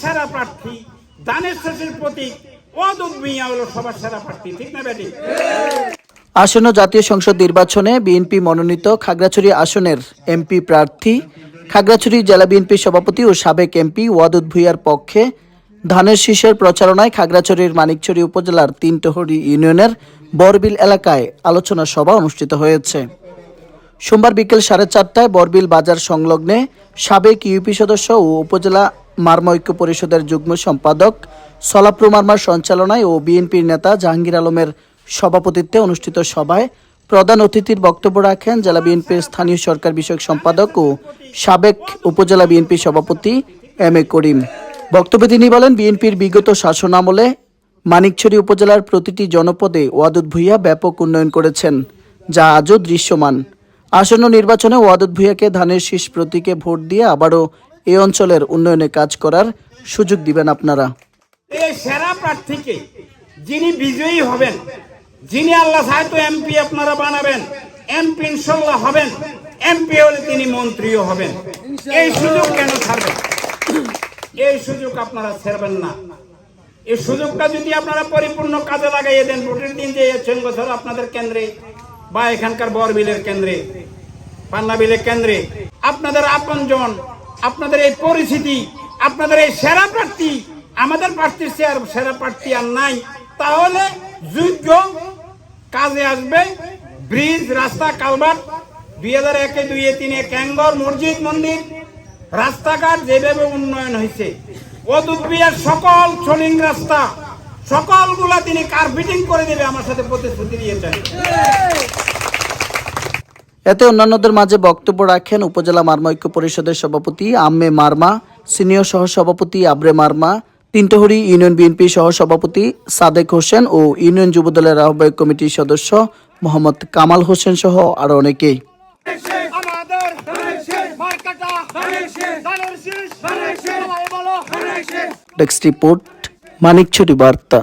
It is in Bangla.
সেরা প্রার্থী, দানের শেষের প্রতীক মিয়া হলো সবার সেরা প্রার্থী, ঠিক না, বেটি? আসন্ন জাতীয় সংসদ নির্বাচনে বিএনপি মনোনীত খাগড়াছড়ি আসনের এমপি প্রার্থী, খাগড়াছড়ি জেলা বিএনপি সভাপতি ও সাবেক এমপি ওয়াদুদ ভুইয়ার পক্ষে ধানের শীষের প্রচারণায় খাগড়াছড়ির মানিকছড়ি উপজেলার তিনটহরি ইউনিয়নের বরবিল এলাকায় আলোচনা সভা অনুষ্ঠিত হয়েছে। সোমবার বিকেল সাড়ে চারটায় বরবিল বাজার সংলগ্নে সাবেক ইউপি সদস্য ও উপজেলা মারমা ঐক্য পরিষদের যুগ্ম সম্পাদক সলাপ্রু মার্মার সঞ্চালনায় ও বিএনপির নেতা জাহাঙ্গীর আলমের সভাপতিত্বে অনুষ্ঠিত সভায় প্রধান অতিথির বক্তব্য রাখেন জেলা বিএনপির স্থানীয় সরকার বিষয়ক সম্পাদক ও সাবেক উপজেলা বিএনপি সভাপতি এম এ করিম। বক্তব্যে তিনি বলেন, বিএনপির বিগত শাসনামলে মানিকছড়ি উপজেলার প্রতিটি জনপদে ওয়াদুদ ভুইয়া ব্যাপক উন্নয়ন করেছেন, যা আজও দৃশ্যমান। আসন্ন নির্বাচনে ওয়াদুদ ভুইয়াকে ধানের শীষ প্রতীকে ভোট দিয়ে আবারও এই অঞ্চলের উন্নয়নে কাজ করার সুযোগ দিবেন আপনারা। এই সেরা প্রার্থীকে যিনি বিজয়ী হবেন, যিনি আল্লাহ সাহেব এমপি আপনারা বানাবেন, এমপি ইনশাল্লাহ হবেন, এমপি হলে তিনি মন্ত্রীও হবেন। এই সুযোগ কেন ছাড়বেন? এই সুযোগ আপনারা ছাড়বেন না। এই সুযোগটা যদি আপনারা পরিপূর্ণ কাজে লাগাইয়ে দেন, ভোটের দিন যে এসছেন বছর আপনাদের কেন্দ্রে বা এখানকার বরবিলের কেন্দ্রে, পান্নাবিলের কেন্দ্রে, আপনাদের আপনজন আপনাদের এই পরিস্থিতি আপনাদের এই সেরা প্রার্থী, আমাদের প্রার্থীর চেয়ে আর সেরা প্রার্থী আর নাই। তাহলে যোগ্য কাজে আসবে ব্রিজ, রাস্তা কালভার্ট দুই হাজার একে দুই তিনে ক্যাঙ্গর, মসজিদ, মন্দির, রাস্তাঘাট যেভাবে উন্নয়ন হয়েছে। অদুদ্বিয়ার সকল চলিং রাস্তা, সকলগুলা তিনি কার্পেটিং করে দেবে আমার সাথে প্রতিশ্রুতি দিয়েছেন। এতে অন্যান্যদের মাঝে বক্তব্য রাখেন উপজেলা মারমা ঐক্য পরিষদের সভাপতি আম্মে মার্মা, সিনিয়র সহসভাপতি আবরে মার্মা, তিনটহরি ইউনিয়ন বিএনপি সহসভাপতি সাদেক হোসেন ও ইউনিয়ন যুবদলের আহ্বায়ক কমিটির সদস্য মোহাম্মদ কামাল হোসেন সহ আরও অনেকেই। ডেস্ক রিপোর্ট মানিকছড়ি বার্তা।